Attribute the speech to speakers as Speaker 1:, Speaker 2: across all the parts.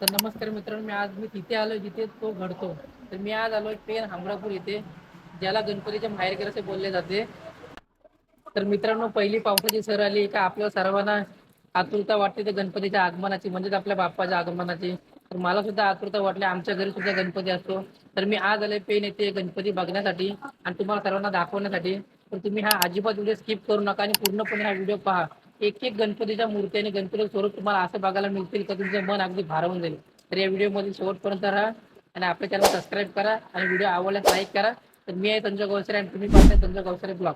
Speaker 1: तर नमस्कार मित्रांनो मी आज मी तिथे आलोय जिथे तो घडतो. तर मी आज आलोय पेन हमरापूर इथे ज्याला गणपतीच्या माहेरघर असे बोलले जाते. तर मित्रांनो पहिली पावसाची सर आली का आपल्या सर्वांना आतुरता वाटते ते गणपतीच्या आगमनाची म्हणजेच आपल्या बाप्पाच्या आगमनाची. तर मला सुद्धा आतुरता वाटली आमच्या घरी सुद्धा गणपती असतो. तर मी आज आलोय पेन येते गणपती बघण्यासाठी आणि तुम्हाला सर्वांना दाखवण्यासाठी. तर तुम्ही हा अजिबात व्हिडिओ स्किप करू नका आणि पूर्णपणे हा व्हिडिओ पहा. एक एक गणपतीच्या मूर्ती आणि गणपतीचं स्वरूप तुम्हाला असं बघायला मिळतील का तुमचं मन अगदी भारवून जाईल. तर या व्हिडिओमध्ये शेवटपर्यंत राहा आणि आपल्या चॅनल सबस्क्राईब करा आणि व्हिडिओ आवडल्यास लाईक करा. तर मी आहे संजय गवसरे आणि तुम्ही पाहताय संजय गवसरे ब्लॉग.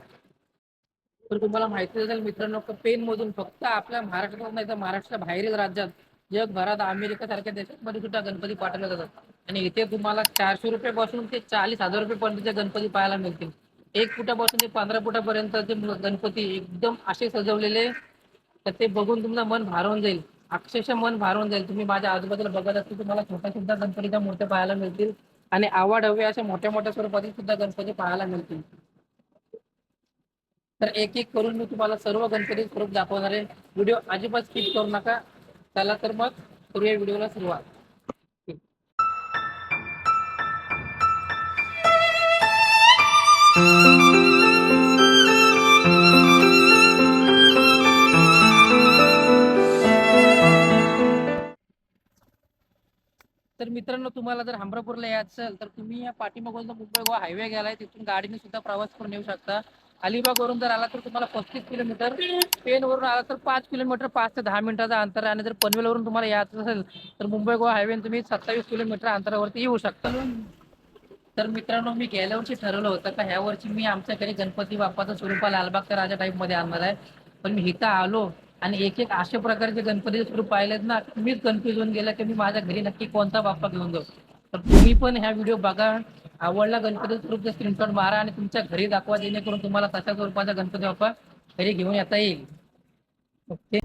Speaker 1: तर तुम्हाला माहिती असेल मित्रांनो पेन मधून फक्त आपल्या महाराष्ट्रात नाही तर महाराष्ट्राच्या बाहेरील राज्यात जगभरात अमेरिका सारख्या देशांमध्ये सुद्धा गणपती पाठवले जातात. आणि इथे तुम्हाला चारशे रुपयापासून ते चाळीस हजार रुपयेपर्यंतचे गणपती पाहायला मिळतील. एक फुटापासून ते पंधरा फुटापर्यंतचे गणपती एकदम असे सजवलेले तर ते बघून तुमचं मन भारून जाईल. अक्षरशः मन भारावून जाईल. तुम्ही माझ्या आजूबाजूला बघत असतील तुम्हाला छोट्या सुद्धा गणपतीच्या मूर्त्या पाहायला मिळतील. आणि आवड हवे अशा मोठ्या मोठ्या स्वरूपातील सुद्धा गणपती पाहायला मिळतील. तर एक एक करून मी तुम्हाला सर्व गणपती स्वरूप दाखवणार आहे. व्हिडिओ अजिबात स्किप करू नका. चला तर मग करूया व्हिडिओला सुरुवात. तर मित्रांनो तुम्हाला जर हमरापूरला यायचं असेल तर तुम्ही या पाठीमागून मुंबई गोवा हायवे गेलाय तिथून गाडीने सुद्धा प्रवास करून येऊ शकता. अलिबागवरून जर आला तर तुम्हाला पस्तीस किलोमीटर पेनवरून आला तर पाच किलोमीटर पाच ते दहा मिनिटाचा अंतर आहे आणि जर पनवेलवरून तुम्हाला यायचं असेल तर मुंबई गोवा हायवे तुम्ही सत्तावीस किलोमीटर अंतरावरती येऊ शकता. तर मित्रांनो मी गेल्या वर्षी ठरवलं होतं का ह्या वर्षी मी आमच्या घरी गणपती बाप्पाचं स्वरूपा लालबागच्या राजा टाईपमध्ये आणणार आहे. पण मी इथं आलो आणि एक एक अशा प्रकारचे गणपतीचे स्वरूप पाहिलेत ना मीच कन्फ्युज होऊन गेला की मी माझ्या घरी नक्की कोणता बाप्पा घेऊन जाऊ. तर तुम्ही पण ह्या व्हिडिओ बघा. आवडला गणपती स्वरूपचा स्क्रीनशॉट मारा आणि तुमच्या घरी दाखवा जेणेकरून तुम्हाला तशा स्वरूपाचा गणपती बाप्पा घरी घेऊन येता येईल. ओके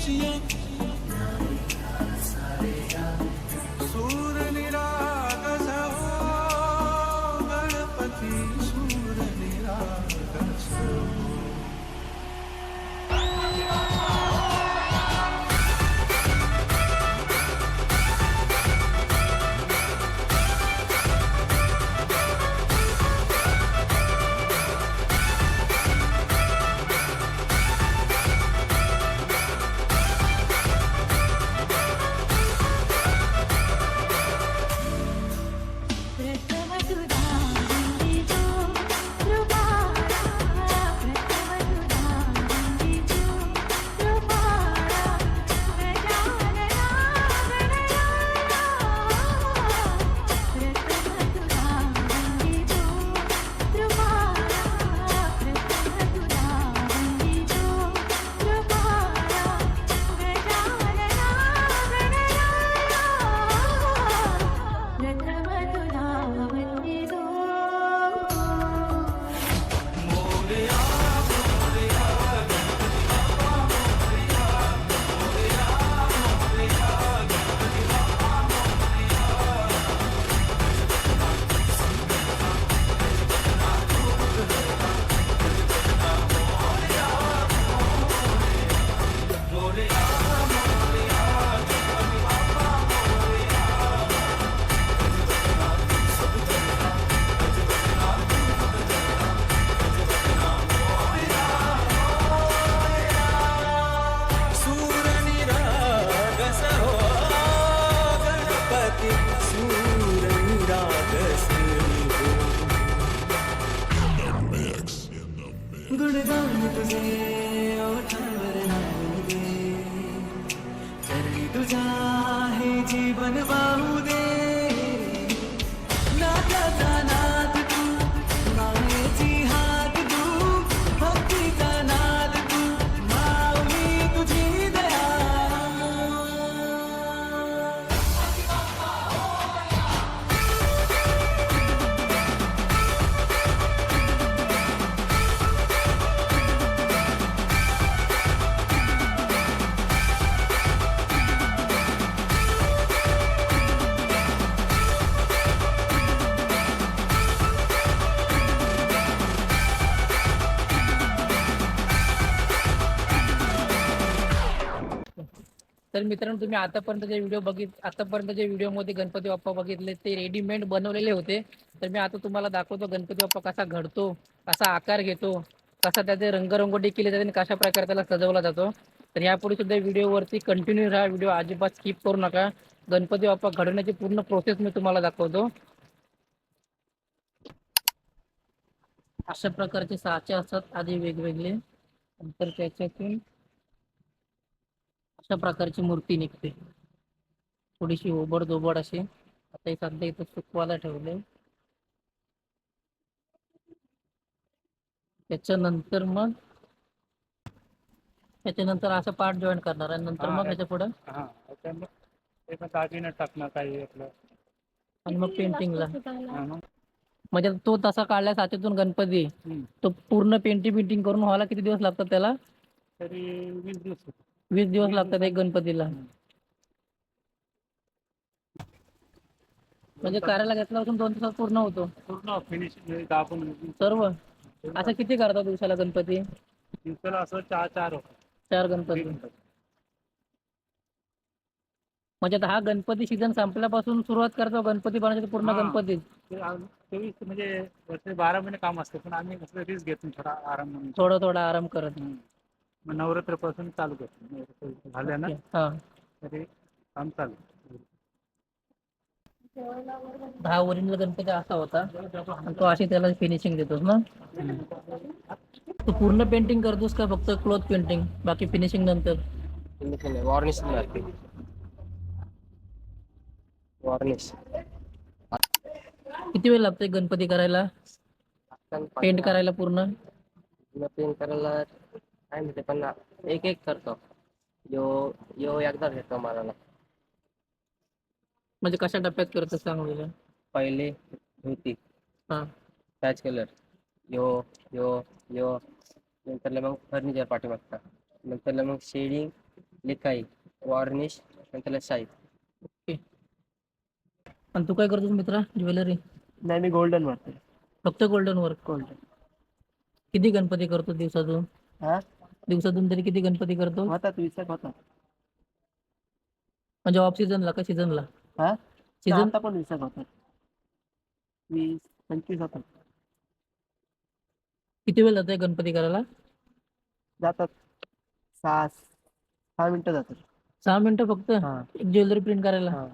Speaker 2: खुशियाँ तुझे ओठावर लावू दे तरी तुझा हे जीवन वाहू दे
Speaker 1: तर मित्रांनो तुम्ही आतापर्यंत जे व्हिडिओ बघित आतापर्यंत जे व्हिडिओमध्ये गणपती बाप्पा बघितले ते रेडीमेड बनवलेले होते. तर मी आता तुम्हाला दाखवतो गणपती बाप्पा कसा घडतो कसा आकार घेतो कसा त्याचे रंगरंगोटी केली जाते आणि कशा प्रकारे त्याला सजवला जातो. तर यापुढे सुद्धा व्हिडिओवरती कंटिन्यू राहा. व्हिडिओ अजिबात स्किप करू नका. गणपती बाप्पा घडवण्याची पूर्ण प्रोसेस मी तुम्हाला दाखवतो. अशा प्रकारचे साचे असतात आधी वेगवेगळे. नंतर त्याच्यातून अशा प्रकारची मूर्ती निघते. थोडीशी ओबड दोबड अशी. आता हे सध्या इथं सुकवायला ठेवले त्याच्यानंतर मग त्याच्यानंतर असं पार्ट जॉईन करणार आणि नंतर मग
Speaker 3: हे-
Speaker 1: त्याच्या पुढं?
Speaker 3: हा त्यामुळे ते पण दागिने टाकणं काही आपलं.
Speaker 1: आणि मग पेंटिंगला म्हणजे तो तसा काढला साचेतून गणपती. तो पूर्ण पेंटिंग पेंटिंग करून व्हायला किती दिवस लागतात त्याला?
Speaker 3: तरी वीस दिवस.
Speaker 1: वीस दिवस
Speaker 3: वीस
Speaker 1: लागतात एक. गणपतीला. म्हणजे करायला घेतल्यापासून दोन दिवसात पूर्ण होतो
Speaker 3: दाबून
Speaker 1: सर्व असं किती करतात दिवसाला गणपती
Speaker 3: दिवसाला असं चार चार होतं.
Speaker 1: चार गणपती म्हणजे आता हा गणपती सीझन संपल्यापासून सुरुवात करतो गणपती बनवायचे पूर्ण. गणपती
Speaker 3: चोवीस म्हणजे बारा महिने काम असते पण आम्ही कसं रिस्क घेतो थोडा आराम म्हणून
Speaker 1: थोडा थोडा आराम करत
Speaker 3: हम्म. मग नवरात्रपासून चालू करतो. नवरात्र झाल्या ना?
Speaker 1: हा.
Speaker 3: तरी काम चालू.
Speaker 1: दहा ओरिजिनल गणपती असा होता. आणि तो अशी त्याला फिनिशिंग देतोस ना? तू पूर्ण पेंटिंग करतोस का फक्त क्लोथ पेंटिंग बाकी फिनिशिंग नंतर?
Speaker 4: वार्निश वार्निश
Speaker 1: किती वेळ लागतोय गणपती करायला? पेंट करायला पूर्ण?
Speaker 4: पेंट करायला काय म्हणते पण एक एक करतो. यो यो एकदा घेतो मला
Speaker 1: म्हणजे कशा टप्प्यात करतोस सांग मला
Speaker 4: पहिले धोती.
Speaker 1: हा.
Speaker 4: पॅच कलर यो यो यो. नंतरला मग फर्निचर पाठीमागता नंतरला मग शेडिंग लिखाई वार्निश नंतरला शाई.
Speaker 1: आणि तू काय करतोस मित्रा? ज्वेलरी?
Speaker 4: नाही मी गोल्डन मारते
Speaker 1: फक्त गोल्डन वर्क गोल्डन किती गणपती करतो दिवसातून?
Speaker 4: हा?
Speaker 1: दिवसातून तरी किती गणपती करतो?
Speaker 4: होतात वीस होतात.
Speaker 1: म्हणजे ऑफ सीझनला का सीझनला
Speaker 4: हा?
Speaker 1: सीझन
Speaker 4: आता पण वीस होतात. वीस पंचवीस होतात.
Speaker 1: किती वेळ जातोय गणपती करायला?
Speaker 4: जातात. सहा सहा मिनिटं जातात.
Speaker 1: सहा मिनिटं फक्त?
Speaker 4: हा.
Speaker 1: एक ज्वेलरी प्रिंट करायला?
Speaker 4: हा.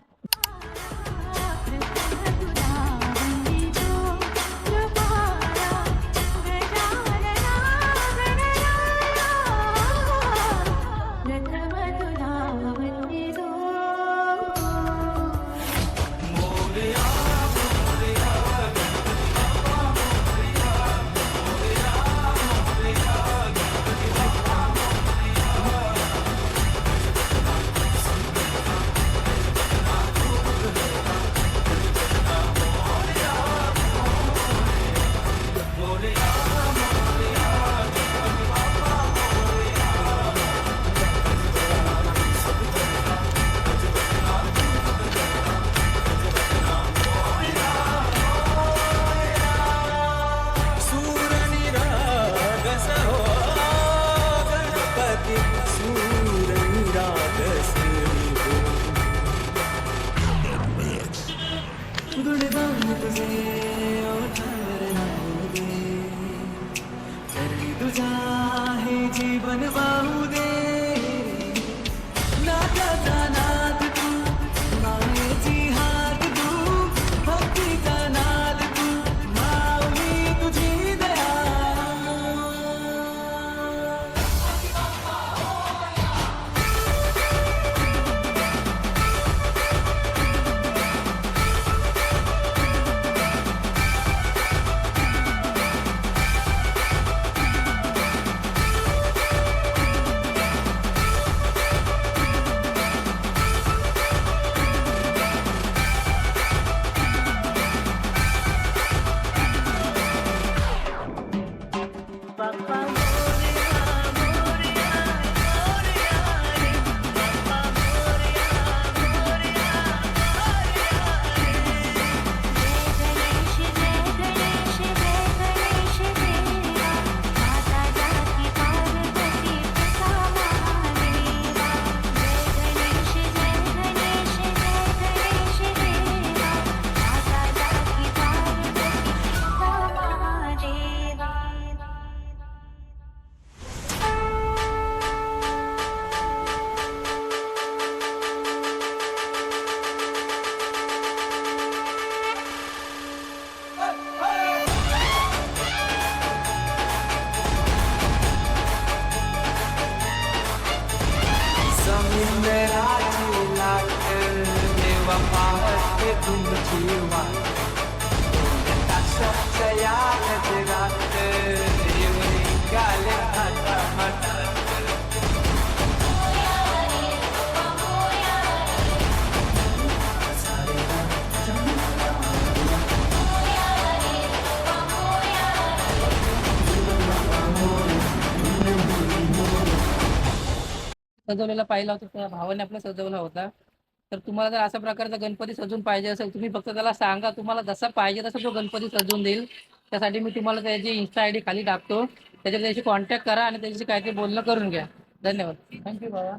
Speaker 1: सजवलेला पाहिला होता त्या भावाने आपला सजवला होता. तर तुम्हाला जर अशा प्रकारचा गणपती सजून पाहिजे असेल तुम्ही फक्त त्याला सांगा तुम्हाला जसा पाहिजे तसा तो गणपती सजवून देईल. त्यासाठी मी तुम्हाला त्याची इन्स्टा आय डी खाली टाकतो. त्याच्यात त्याशी कॉन्टॅक्ट करा आणि त्याच्याशी काहीतरी बोलणं करून घ्या. धन्यवाद. थँक्यू बाबा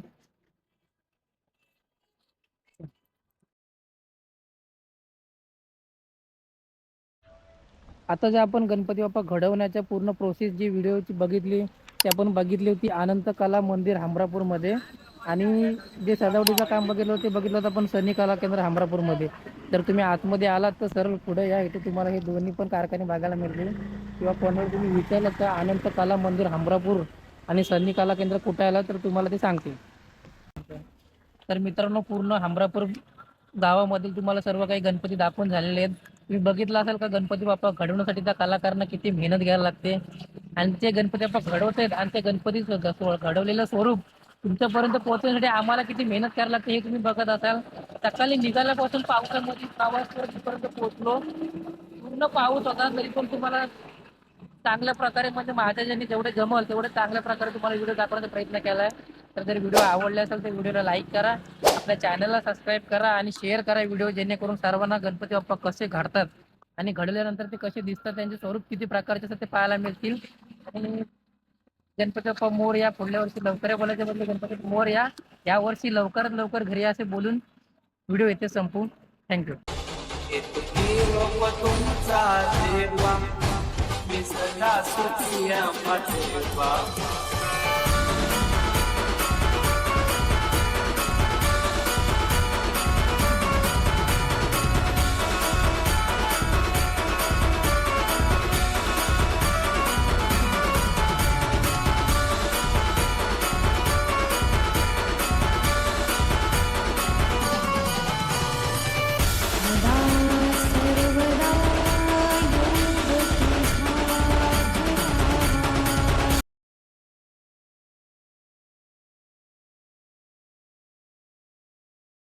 Speaker 1: आता जे आपण गणपती बाप्पा घडवण्याच्या पूर्ण प्रोसेस जी व्हिडिओची बघितली ते आपण बघितली होती अनंत कला मंदिर हमरापूरमध्ये. आणि जे सजावटीचं काम बघितलं होतं ते बघितलं होतं आपण सनी कला केंद्र हमरापूरमध्ये. जर तुम्ही आतमध्ये आलात तर सरळ पुढे या इथे तुम्हाला हे दोन्ही पण कारखाने बघायला मिळतील. किंवा कोणाला तुम्ही विचारलं तर अनंत कला मंदिर हमरापूर आणि सनी कला केंद्र कुठे आलं तर तुम्हाला ते सांगतील. तर मित्रांनो पूर्ण हमरापूर गावामधील तुम्हाला सर्व काही गणपती दाखवून झालेले आहेत. तुम्ही बघितलं असेल का गणपती बाप्पा घडवण्यासाठी त्या कलाकारांना किती मेहनत घ्यायला लागते? आणि ते गणपती बाप्पा घडवत आहेत आणि ते गणपती घडवलेलं स्वरूप तुमच्यापर्यंत पोहोचण्यासाठी आम्हाला किती मेहनत करायला लागते हे तुम्ही बघत असाल. सकाळी निघाल्यापासून पावसामध्ये प्रवास करत पोहोचलो. पूर्ण पाऊस होता तरी पण तुम्हाला चांगल्या प्रकारे म्हणजे महाराजांनी जेवढे जमल तेवढे चांगल्या प्रकारे तुम्हाला व्हिडिओ दाखवण्याचा प्रयत्न केला आहे तर जर व्हिडिओ आवडले असेल तर व्हिडिओला लाईक करा. आपल्या चॅनलला सबस्क्राईब करा आणि शेअर करा व्हिडिओ जेणेकरून सर्वांना गणपती बाप्पा कसे घडतात आणि घडल्यानंतर ते कसे दिसतात त्यांचे स्वरूप किती प्रकारचे असतात ते पाहायला मिळतील. आणि गणपती बाप्पा मोर या पुढल्या वर्षी लवकर बोलायचे बोलायच्या गणपती मोर या. या वर्षी लवकरात लवकर घरी असे बोलून व्हिडिओ येथे संपू. थँक्यू
Speaker 5: तुमचा देवा मी सदा सुखी